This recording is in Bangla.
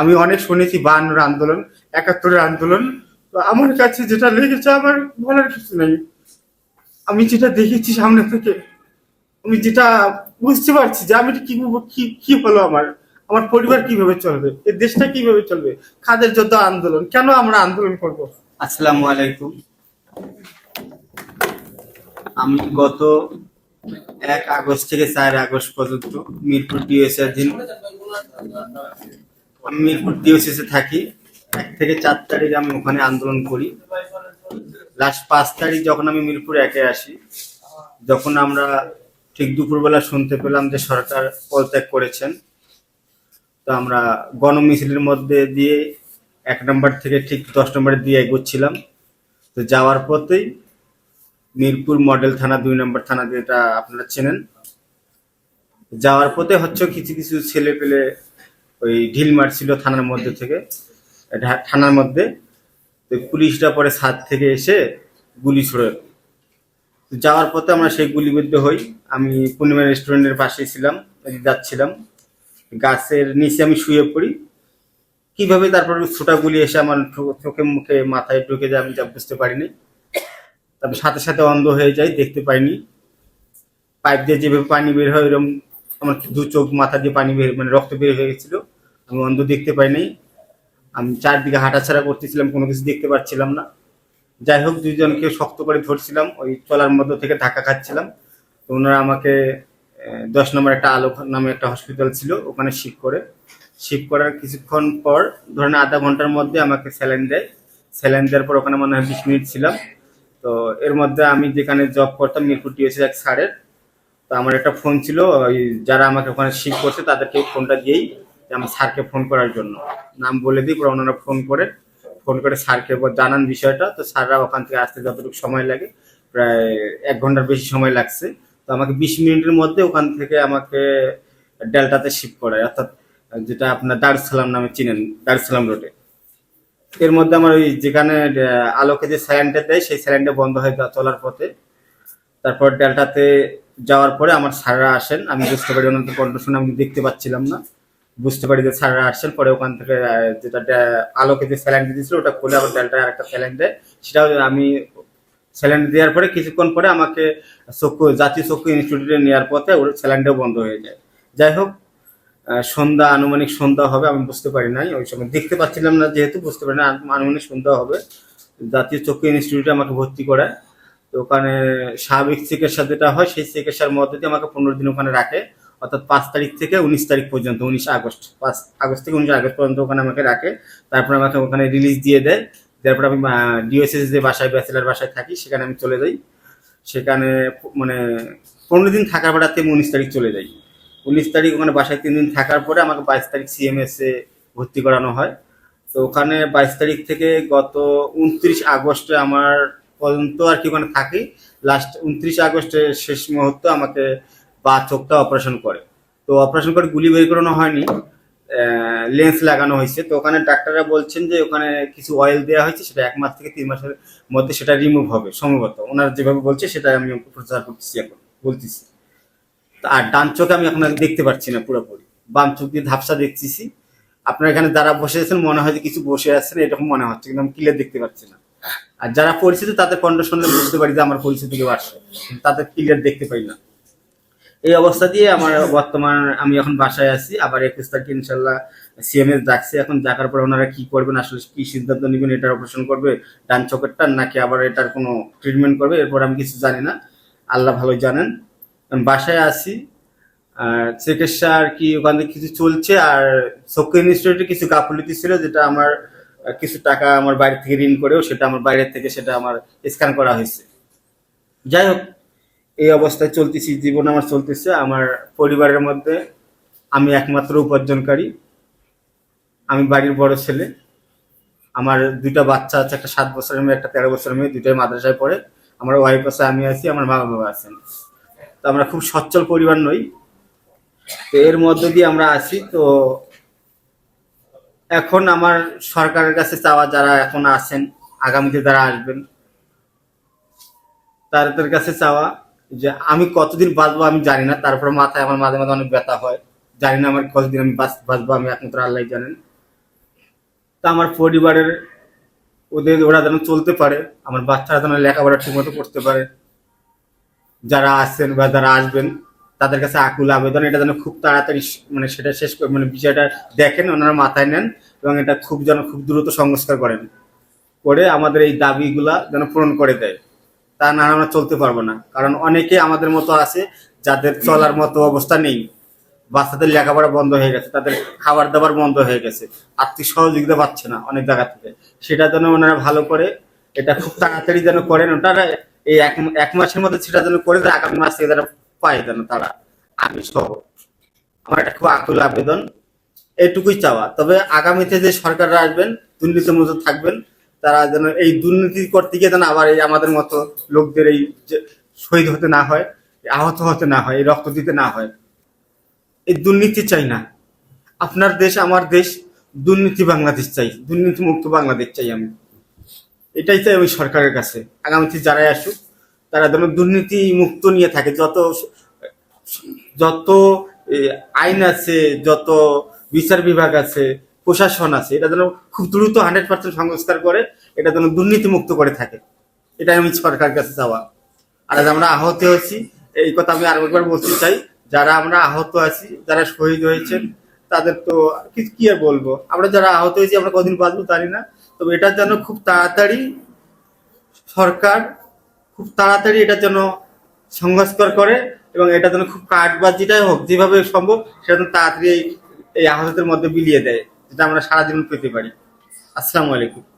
আমি অনেক শুনেছি বায়ান্নর আন্দোলন, একাত্তরের আন্দোলন। আমার কাছে যেটা লেগেছে, আমার বলার কিছু নেই। আমি যেটা দেখেছি সামনে থেকে, আমি যেটা বুঝতে পারছি যে আমি কি কি হলো আমার আমার পরিবার কীভাবে চলবে এই দেশটা কীভাবে চলবে খাদের যুদ্ধ আন্দোলন, কেন আমরা আন্দোলন করব? আসসালামু আলাইকুম। আমি গত এক আগস্ট থেকে চার আগস্ট পর্যন্ত মিরপুর ডিওএসএর আমি মিরপুর ডিওএসএসে থাকি। এক থেকে চার তারিখ আমি ওখানে আন্দোলন করি। লাস্ট পাঁচ তারিখ যখন আমি মিরপুর একে আসি, যখন আমরা ঠিক দুপুরবেলা শুনতে পেলাম যে সরকার পদত্যাগ করেছেন, তো আমরা গণমিছিলের মধ্যে দিয়ে এক নম্বর থেকে ঠিক দশ নম্বরে দিয়ে এগোচ্ছিলাম। তো যাওয়ার পথেই মিরপুর মডেল থানা দুই নম্বর থানা, যেটা আপনারা চেনেন, যাওয়ার পথে হচ্ছে কিছু কিছু ছেলে পেলে ওই ঢিল মারছিল থানার মধ্যে থেকে। ঢা- থানার মধ্যে। তো পুলিশরা পরে ছাদ থেকে এসে গুলি ছুড়ে। যাওয়ার পথে আমরা সেই গুলিবিদ্ধ হই। আমি পূর্ণিমা রেস্টুরেন্টের পাশেই ছিলাম যাচ্ছিলাম। গাছের নিচে আমি শুয়ে পড়ি। কীভাবে তারপর ছোটা গুলি এসে আমার চোখে মুখে মাথায় ঢুকে যায় আমি যা বুঝতে পারিনি। তারপর সাথে সাথে অন্ধ হয়ে যাই, দেখতে পাইনি। পাইপ দিয়ে যেভাবে পানি বের হয় এরকম আমার দু চোখ মাথা দিয়ে পানি বের মানে রক্ত বের হয়ে গেছিল। আমি অন্ধ দেখতে পাইনি আমি চারদিকে হাঁটাছাড়া করতেছিলাম, কোনো কিছু দেখতে পাচ্ছিলাম না। যাই হোক, দুইজনকে শক্ত করে ধরছিলাম, ওই চলার মধ্য থেকে ধাক্কা খাচ্ছিলাম। তো ওনারা আমাকে দশ নম্বর একটা আলোক নামে একটা হসপিটাল ছিল, ওখানে শিফট করে। শিফট করার কিছুক্ষণ পর, ধরেন আধা ঘণ্টার মধ্যে আমাকে স্যালাইন দেয়। স্যালাইন দেওয়ার পর ওখানে মনে হয় বিশ মিনিট ছিলাম। তো এর মধ্যে আমি যেখানে জব করতাম, মিরপুর টিএসি এক স্যারের তো আমার একটা ফোন ছিল, ওই যারা আমাকে ওখানে শিফট করছে, তাদেরকে ফোনটা দিয়েই আমার স্যারকে ফোন করার জন্য। নাম বলে দিই, পরে ওনারা ফোন করে ফোন করে স্যারকে জানান বিষয়টা। তো স্যাররা ওখান থেকে আসতে যতটুকু সময় লাগে, প্রায় এক ঘণ্টার বেশি সময় লাগছে। তো আমাকে বিশ মিনিটের মধ্যে ওখান থেকে আমাকে ডেল্টাতে শিফট করায়। অর্থাৎ যেটা আপনার দারুসালাম নামে চিনেন দারুসালাম রোডে। এর মধ্যে আমার ওই যেখানে আলোকে যে স্যালাইনটা দেয়, সেই স্যালাইনটা বন্ধ হয়ে চলার পথে। তারপর ডেল্টাতে যাওয়ার পরে আমার স্যাররা আসেন। আমি বুঝতে পারি ওনাদের কণ্ঠ শুনে আমি দেখতে পাচ্ছিলাম না। বুঝতে পারি যে স্যাররা আসছেন, পরে ওখান থেকে যেটা আলোকে যে স্যালাইন দিয়েছিল, ওটা খুলে আবার ডেল্টায় আরেকটা স্যালাইন দেয়। সেটাও আমি স্যালাইন দেওয়ার পরে, কিছুক্ষণ পরে আমাকে চক্ষু জাতীয় চক্ষু ইনস্টিটিউটে নেওয়ার পথে ওর স্যালাইনটাও বন্ধ হয়ে যায়। যাই হোক সন্ধ্যা, আনুমানিক সন্ধ্যা হবে, আমি বুঝতে পারি নাই, ওই সময় দেখতে পাচ্ছিলাম না যেহেতু, বুঝতে পারি না আনুমানিক সন্ধ্যা হবে। জাতীয় চক্ষু ইনস্টিটিউটে আমাকে ভর্তি করায়। তো ওখানে স্বাভাবিক চিকিৎসা যেটা হয়, সেই চিকিৎসার মধ্যে দিয়ে আমাকে পনেরো দিন ওখানে রাখে। অর্থাৎ পাঁচ তারিখ থেকে উনিশ তারিখ পর্যন্ত, উনিশ আগস্ট। পাঁচ আগস্ট থেকে উনিশ আগস্ট পর্যন্ত ওখানে আমাকে রাখে। তারপর আমাকে ওখানে রিলিজ দিয়ে দেয়। তারপর আমি ডিওএসএস যে বাসায় ব্যাচেলার বাসায় থাকি, সেখানে আমি চলে যাই। সেখানে মানে পনেরো দিন থাকার পর আমি উনিশ তারিখ চলে যাই। উনিশ তারিখ ওখানে বাসায় তিন দিন থাকার পরে আমাকে বাইশ তারিখ সিএমএস ভর্তি করানো হয়। তো ওখানে বাইশ তারিখ থেকে গত উনত্রিশ আগস্টে আমার পর্যন্ত আর কি ওখানে থাকি। লাস্ট উনত্রিশ আগস্টের শেষ মুহূর্তে আমাকে বা চোখটা অপারেশন করে। তো অপারেশন করে গুলি বের করানো হয়নি লেন্স লাগানো হয়েছে। তো ওখানে ডাক্তাররা বলছেন যে ওখানে কিছু অয়েল দেওয়া হয়েছে, সেটা এক মাস থেকে তিন মাসের মধ্যে সেটা রিমুভ হবে সম্ভবত। ওনারা যেভাবে বলছে সেটা আমি প্রচার করতেছি এখন, বলতেছি। আর ডান চোখে আমি এখন দেখতে পাচ্ছি না পুরোপুরি। বাম চোখ দিয়ে ধাপসা দেখতেছি। আপনার এখানে যারা বসে আছেন, মনে হয় যে কিছু বসে আছেন, এরকম মনে হচ্ছে, কিন্তু আমি ক্লিয়ার দেখতে পাচ্ছি না। আর যারা পরিচিত, তাদের কণ্ঠ শুনলে বুঝতে পারি যে আমার পরিচিত কেউ আসছে তাদের ক্লিয়ার দেখতে পাই না। এই অবস্থা দিয়ে আমার বর্তমান, আমি এখন বাসায় আছি। আবার একুশ তারিখে ইনশাল্লাহ সিএমএস ডাকছে। এখন ডাকার পর ওনারা কি করবেন, আসলে কি সিদ্ধান্ত নেবেন, এটার অপারেশন করবে, ডান চোখেরটার নাকি আবার এটার কোনো ট্রিটমেন্ট করবে, এরপর আমি কিছু জানি না। আল্লাহ ভালোই জানেন। বাসায় আছি। আর চিকিৎসা আর কি, ওখান কিছু চলছে। আর চক্ষু ইনস্টিটিউটে কিছু গাফলিতি ছিল, যেটা আমার, কিছু টাকা আমার বাইরে থেকে ঋণ করেও সেটা আমার বাইরে থেকে সেটা আমার স্ক্যান করা হয়েছে। যাই হোক এই অবস্থায় চলতেছি, জীবন আমার চলতেছে, আমার পরিবারের মধ্যে আমি একমাত্র উপার্জনকারী, আমি বাড়ির বড় ছেলে, আমার দুইটা বাচ্চা আছে, একটা সাত বছরের মেয়ে, একটা তেরো বছরের মেয়ে, দুইটাই মাদ্রাসায় পড়ে, আমার ওয়াইফ আছে, আমি আছি, আমার মা বাবা আছেন। তো আমরা খুব সচ্ছল পরিবার নই। তো এর মধ্য দিয়ে আমরা আছি, তো এখন আমার সরকারের কাছে চাওয়া যারা এখন আছেন, আগামীতে যারা আসবেন, তাদের কাছে চাওয়া যে আমি কতদিন বাঁচবো আমি জানি না। তারপরে মাথায় আমার মাঝে মাঝে অনেক ব্যথা হয়। জানি না আমার কতদিন আমি বাঁচ- বাঁচবো আমি একমাত্র আল্লাহ জানেন। তা আমার পরিবারের ওদের ওরা যেন চলতে পারে, আমার বাচ্চারা যেন লেখাপড়া ঠিক মতো করতে পারে। যারা আসছেন বা যারা আসবেন, তাদের কাছে আকুল আবেদন, এটা যেন খুব তাড়াতাড়ি মানে সেটা শেষ করে মানে বিষয়টা দেখেন, ওনারা মাথায় নেন এবং এটা খুব যেন খুব দ্রুত সংস্কার করেন। করে আমাদের এই দাবিগুলা যেন পূরণ করে দেয়। তা না আমরা চলতে পারব না। কারণ অনেকে আমাদের মতো আছে, যাদের চলার মতো অবস্থা নেই, বাচ্চাদের লেখাপড়া বন্ধ হয়ে গেছে, তাদের খাবার দাবার বন্ধ হয়ে গেছে, আর্থিক সহযোগিতা পাচ্ছে না অনেক জায়গা থেকে। সেটা যেন ওনারা ভালো করে, এটা খুব তাড়াতাড়ি যেন করেন ওনারা এই এক মাসের মধ্যে সেটা যেন করে আগামী মাস থেকে তারা পায় যেন তারা। আমি সহ, আমার একটা খুব আকুল আবেদন, এটুকুই চাওয়া। তবে আগামীতে যে সরকাররা আসবেন দুর্নীতি মুক্ত থাকবেন তারা যেন এই দুর্নীতি করতে গিয়ে যেন আবার এই আমাদের মতো লোকদের এই শহীদ হতে না হয়, আহত হতে না হয়, এই রক্ত দিতে না হয়। এই দুর্নীতি চাই না। আপনার দেশ, আমার দেশ, দুর্নীতি বাংলাদেশ চাই, দুর্নীতি মুক্ত বাংলাদেশ চাই আমি। এটাই চাই আমি সরকারের কাছে। আগামীতে যারাই আসুক, তারা যেন দুর্নীতি মুক্ত নিয়ে থাকে। যত যত আইন আছে, যত বিচার বিভাগ আছে প্রশাসন আছে, এটা যেন খুব দ্রুত হান্ড্রেড পার্সেন্ট সংস্কার করে, এটা যেন দুর্নীতি মুক্ত করে থাকে। এটাই আমি সরকারের কাছে চাওয়া। আর আমরা আহত হয়েছি, এই কথা আমি আরেকবার বলতে চাই, যারা আমরা আহত আছি, যারা শহীদ হয়েছেন, তাদের তো কি আর বলব? আমরা যারা আহত হয়েছি, আমরা কদিন বাঁচবো জানি না, তবে এটা যেন খুব তাড়াতাড়ি সরকার খুব তাড়াতাড়ি এটা যেন সংস্কার করে এবং এটা যেন খুব কাঠবাজিটাই হোক, যেভাবে সম্ভব, সেটা যেন তাড়াতাড়ি এই আহতদের মধ্যে বিলিয়ে দেয়। যেটা আমরা সারাদিন পেতে পারি। আসসালামু আলাইকুম।